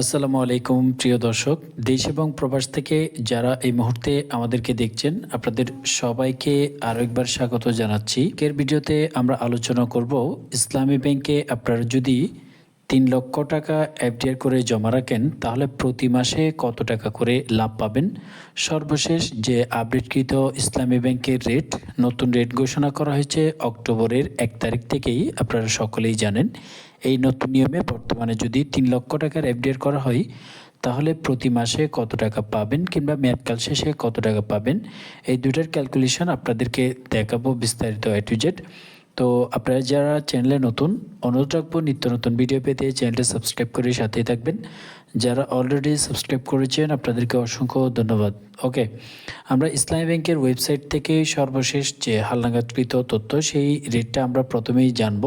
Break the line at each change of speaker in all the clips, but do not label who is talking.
আসসালামু আলাইকুম, প্রিয় দর্শক। দেশ এবং প্রবাস থেকে যারা এই মুহূর্তে আমাদেরকে দেখছেন, আপনাদের সবাইকে আরও একবার স্বাগত জানাচ্ছি। এর ভিডিওতে আমরা আলোচনা করব, ইসলামী ব্যাংকে আপনারা যদি তিন লক্ষ টাকা এফডিআর করে জমা রাখেন, তাহলে প্রতি মাসে কত টাকা করে লাভ পাবেন? সর্বশেষ যে আপডেটকৃত ইসলামী ব্যাংকের রেট নতুন রেট ঘোষণা করা হয়েছে অক্টোবরের এক তারিখ থেকেই, আপনারা সকলেই জানেন। এই নতুন নিয়মে বর্তমানে যদি তিন লক্ষ টাকার এফডিআর করা হয়, তাহলে প্রতি মাসে কত টাকা পাবেন কিংবা মেয়াদকাল শেষে কত টাকা পাবেন? এই দুটার ক্যালকুলেশন আপনাদেরকে দেখাবো বিস্তারিত এ টু জেড তো আপনারা যারা চ্যানেলে নতুন, অনুরোধ রাখব নিত্য নতুন ভিডিও পেতে চ্যানেলটা সাবস্ক্রাইব করে সাথেই থাকবেন। যারা অলরেডি সাবস্ক্রাইব করেছেন, আপনাদেরকে অসংখ্য ধন্যবাদ। ওকে আমরা ইসলামী ব্যাংকের ওয়েবসাইট থেকে সর্বশেষ যে হালনাগাদকৃত তথ্য, সেই রেটটা আমরা প্রথমেই জানব।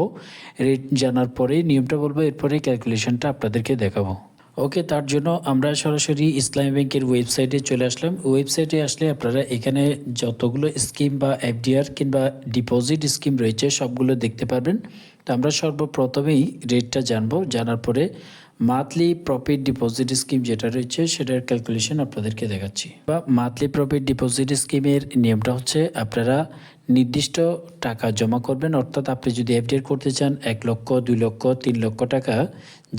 রেট জানার পরেই নিয়মটা বলব, এরপরে ক্যালকুলেশনটা আপনাদেরকে দেখাবো। ওকে, তার জন্য আমরা সরাসরি ইসলামী ব্যাংকের ওয়েবসাইটে চলে আসলাম। ওয়েবসাইটে আসলে আপনারা এখানে যতগুলো স্কিম বা এফডিআর কিংবা ডিপোজিট স্কিম রয়েছে, সবগুলো দেখতে পারবেন। তো আমরা সর্বপ্রথমেই রেটটা জানব। জানার পরে মান্থলি প্রফিট ডিপোজিট স্কিম যেটা রয়েছে, সেটার ক্যালকুলেশন আপনাদেরকে দেখাচ্ছি। বা মান্থলি প্রফিট ডিপোজিট স্কিমের নিয়মটা হচ্ছে, আপনারা নির্দিষ্ট টাকা জমা করবেন, অর্থাৎ আপনি যদি এফডিআর করতে চান এক লক্ষ, দুই লক্ষ, তিন লক্ষ টাকা,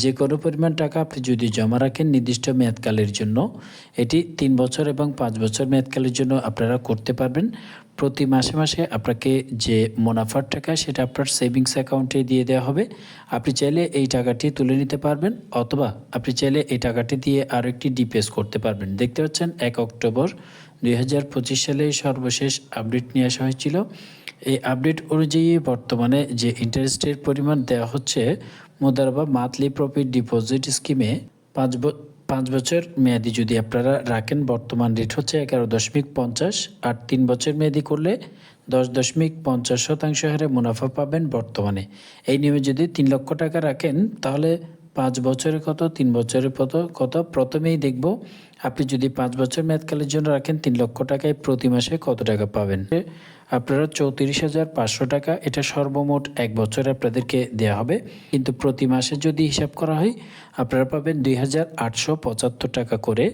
যে কোনো পরিমাণ টাকা আপনি যদি জমা রাখেন নির্দিষ্ট মেয়াদকালের জন্য, এটি তিন বছর এবং পাঁচ বছর মেয়াদকালের জন্য আপনারা করতে পারবেন। প্রতি মাসে মাসে আপনাকে যে মুনাফার টাকা, সেটা আপনার সেভিংস অ্যাকাউন্টে দিয়ে দেওয়া হবে। আপনি চাইলে এই টাকাটি তুলে নিতে পারবেন, অথবা আপনি চাইলে এই টাকাটি দিয়ে আরও একটি ডিপিএস করতে পারবেন। দেখতে পাচ্ছেন, এক অক্টোবর দুই সালে সর্বশেষ আপডেট নিয়ে আসা হয়েছিল। এই আপডেট অনুযায়ী বর্তমানে যে ইন্টারেস্টের পরিমাণ দেওয়া হচ্ছে, মোদারবা মান্থলি প্রফিট ডিপোজিট স্কিমে পাঁচ ব- পাঁচ বছর মেয়াদি যদি আপনারা রাখেন, বর্তমান রেট হচ্ছে এগারো দশমিক পঞ্চাশ আর তিন বছর মেয়াদি করলে দশ দশমিক পঞ্চাশ শতাংশ হারে মুনাফা পাবেন বর্তমানে। এই নিয়মে যদি তিন লক্ষ টাকা রাখেন, তাহলে পাঁচ বছরে কত, তিন বছরে কত কত? প্রথমেই দেখব আপনি যদি পাঁচ বছর মেয়াদকালের জন্য রাখেন, তিন লক্ষ টাকায় প্রতি মাসে কত টাকা পাবেন? আপনারা চৌত্রিশ হাজার পাঁচশো টাকা, এটা সর্বমোট এক বছরে আপনাদেরকে দেওয়া হবে। কিন্তু প্রতি মাসে যদি হিসাব করা হয়, আপনারা পাবেন দুই হাজার আটশো পঁচাত্তর টাকা করে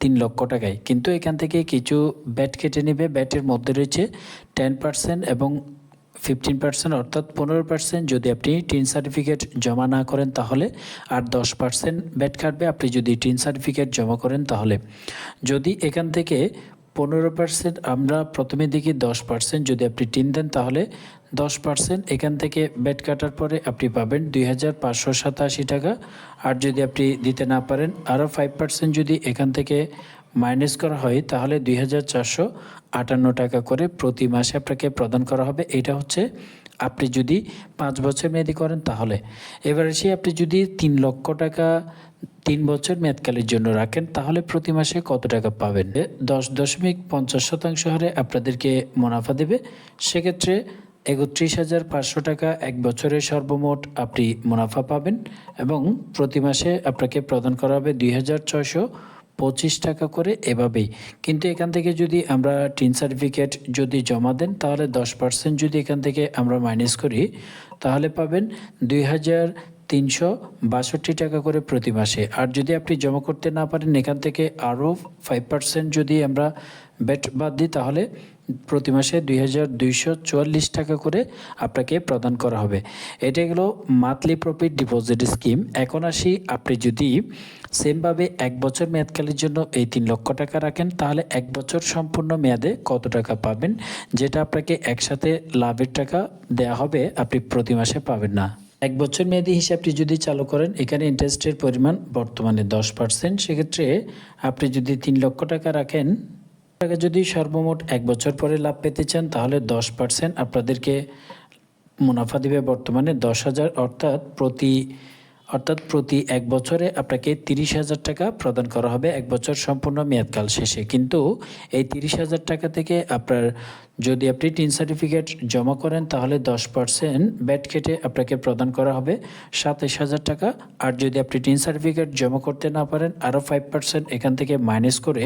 তিন লক্ষ টাকায়। কিন্তু এখান থেকে কিছু ব্যাট কেটে নেবে। ব্যাটের মধ্যে রয়েছে টেন পার্সেন্ট এবং ফিফটিন পার্সেন্ট অর্থাৎ পনেরো পার্সেন্ট যদি আপনি টিন সার্টিফিকেট জমা না করেন তাহলে, আর দশ পার্সেন্ট ব্যাট কাটবে আপনি যদি টিন সার্টিফিকেট জমা করেন তাহলে। যদি এখান থেকে পনেরো পার্সেন্ট আমরা প্রথমে দেখি দশ পার্সেন্ট যদি আপনি টিন দেন তাহলে, দশ পার্সেন্ট এখান থেকে ব্যাট কাটার পরে আপনি পাবেন দুই হাজার পাঁচশো সাতাশি টাকা। আর যদি আপনি দিতে না পারেন আরও ফাইভ পার্সেন্ট যদি এখান থেকে মাইনাস করা হয়, তাহলে দুই হাজার চারশো আটান্ন টাকা করে প্রতি মাসে আপনাকে প্রদান করা হবে। এটা হচ্ছে আপনি যদি পাঁচ বছর মেয়াদি করেন, তাহলে। এবার এসে আপনি যদি তিন লক্ষ টাকা তিন বছর মেয়াদকালের জন্য রাখেন, তাহলে প্রতি মাসে কত টাকা পাবেন? দশ দশমিক পঞ্চাশ শতাংশ হারে আপনাদেরকে মুনাফা দেবে। সেক্ষেত্রে একত্রিশ হাজার পাঁচশো টাকা এক বছরে সর্বমোট আপনি মুনাফা পাবেন এবং প্রতি মাসে আপনাকে প্রদান করা হবে দুই হাজার ছয়শো পঁচিশ টাকা করে এভাবেই। কিন্তু এখান থেকে যদি আমরা টিন সার্টিফিকেট যদি জমা দেন, তাহলে দশ পার্সেন্ট যদি এখান থেকে আমরা মাইনাস করি, তাহলে পাবেন দুই হাজার তিনশো বাষট্টি টাকা করে প্রতি মাসে। আর যদি আপনি জমা করতে না পারেন, এখান থেকে আরও ফাইভ পার্সেন্ট যদি আমরা ব্যাট বাদ দিই, তাহলে প্রতি মাসে দুই হাজার দুইশো চুয়াল্লিশ টাকা করে আপনাকে প্রদান করা হবে। এটা গেলো মান্থলি প্রফিট ডিপোজিট স্কিম এখন আসি, আপনি যদি সেমভাবে এক বছর মেয়াদকালের জন্য এই তিন লক্ষ টাকা রাখেন, তাহলে এক বছর সম্পূর্ণ মেয়াদে কত টাকা পাবেন? যেটা আপনাকে একসাথে লাভের টাকা দেয়া হবে, আপনি প্রতি মাসে পাবেন না। এক বছর মেয়াদি হিসাবটি যদি চালু করেন, এখানে ইন্টারেস্টের পরিমাণ বর্তমানে দশ পার্সেন্ট সেক্ষেত্রে আপনি যদি তিন লক্ষ টাকা রাখেন, টাকা যদি সর্বমোট এক বছর পরে লাভ পেতে চান, তাহলে দশ পার্সেন্ট আপনাদেরকে মুনাফা দেবে বর্তমানে দশ হাজার। অর্থাৎ প্রতি অর্থাৎ প্রতি এক বছরে আপনাকে তিরিশ হাজার টাকা প্রদান করা হবে এক বছর সম্পূর্ণ মেয়াদকাল শেষে। কিন্তু এই তিরিশ হাজার টাকা থেকে আপনার যদি আপনি টিন সার্টিফিকেট জমা করেন, তাহলে দশ পার্সেন্ট ব্যাট কেটে আপনাকে প্রদান করা হবে সাতাইশ হাজার টাকা। আর যদি আপনি টিন সার্টিফিকেট জমা করতে না পারেন, আরও ফাইভ পার্সেন্ট এখান থেকে মাইনাস করে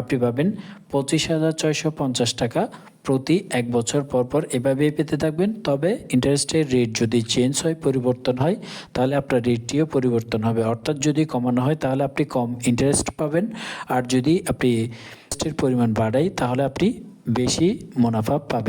আপনি পাবেন পঁচিশ হাজার ছয়শো পঞ্চাশ টাকা। প্রতি এক বছর পর পর এভাবেই পেতে থাকবেন। তবে ইন্টারেস্টের রেট যদি চেঞ্জ হয়, পরিবর্তন হয়, তাহলে আপনার রেটটিও পরিবর্তন হবে। অর্থাৎ যদি কমানো হয়, তাহলে আপনি কম ইন্টারেস্ট পাবেন। আর যদি আপনি ইন্টারেস্টের পরিমাণ বাড়াই, তাহলে আপনি বেশি মুনাফা পাবেন।